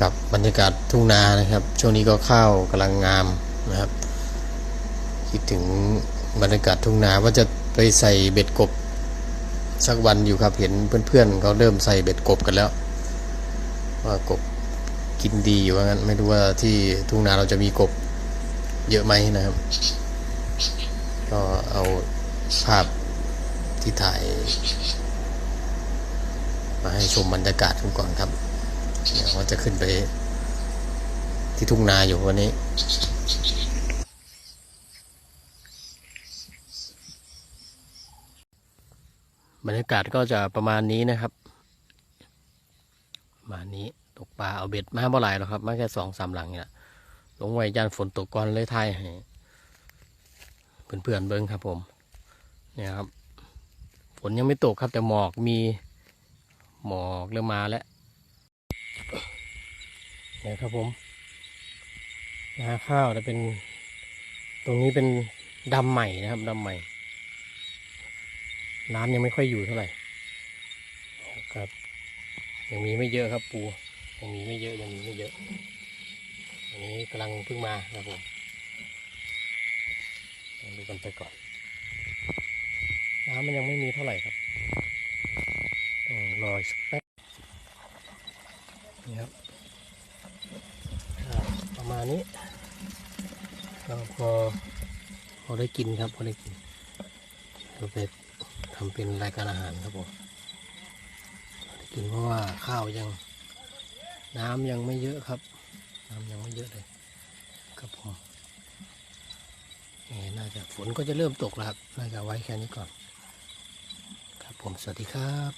กับบรรยากาศทุ่งนานะครับ ช่วงนี้ก็ข้าวกำลังงามนะครับ คิดถึงบรรยากาศทุ่งนาว่าจะไปใส่เบ็ดกบ สักวันอยู่ครับเห็นเพื่อนๆเขาเริ่มใส่เบ็ดกบกันแล้ว ว่ากบกินดีอยู่ว่างั้นไม่รู้ว่าที่ทุ่งนาเราจะมีกบเยอะไหมนะครับ ก็เอาภาพที่ถ่าย มาให้ชมบรรยากาศกันก่อนครับ เดี๋ยวว่าจะขึ้นไป ที่ทุ่งนาอยู่วันนี้บรรยากาศก็จะประมาณนี้นะครับประมาณนี้ตกปลาเอาเบ็ดมาเมื่อไหร่หรอครับมาแค่สองสามหลังเนี่ยลงไว้ยานฝนตกก่อนเลยไทยเพื่อนๆเบิ้งครับผมเนี่ยครับ ฝนยังไม่ตกครับแต่หมอกมีหมอกเริ่มมาแล้ว นี่ยครับผมนาข้าวจะเป็น ตรงนี้เป็นดำใหม่นะครับดำใหม่ น้ำยังไม่ค่อยอยู่เท่าไหร่ครับ ยังมีไม่เยอะครับปูยังมีไม่เยอะยังมีไม่เยอะอันนี้กำลังเพิ่งมาครับผมลองดูกันไปก่อน น้ำมันยังไม่มีเท่าไหร่ครับต้องรอสักแป๊บนี่ครับ นี้ก็พอพอได้กินครับพอได้กินเราไปทำเป็นรายการอาหารครับผมกินเพราะว่าข้าวยังน้ำยังไม่เยอะครับ น้ำยังไม่เยอะเลยครับผมนี่น่าจะฝนก็จะเริ่มตกแล้วครับน่าจะไว้แค่นี้ก่อน ครับผมสวัสดีครับ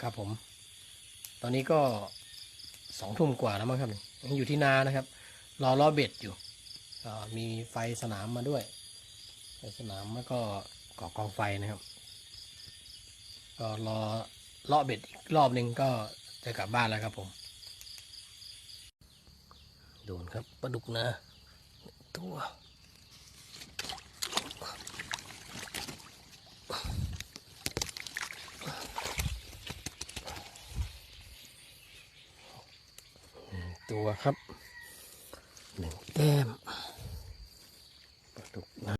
ครับผม ตอนนี้ก็สองทุ่มกว่าแล้วมั้งครับนี่ ยังอยู่ที่นานะครับ รอล้อเบ็ดอยู่มีไฟสนามมาด้วย ไฟสนามแล้วก็ก่อกองไฟนะครับ ก็รอเลาะเบ็ดอีกรอบหนึ่งก็จะกลับบ้านแล้วครับผม โดนครับปลาดุกนะ ตัว ตัวครับหนึ่งแก้มปลาดุกนะ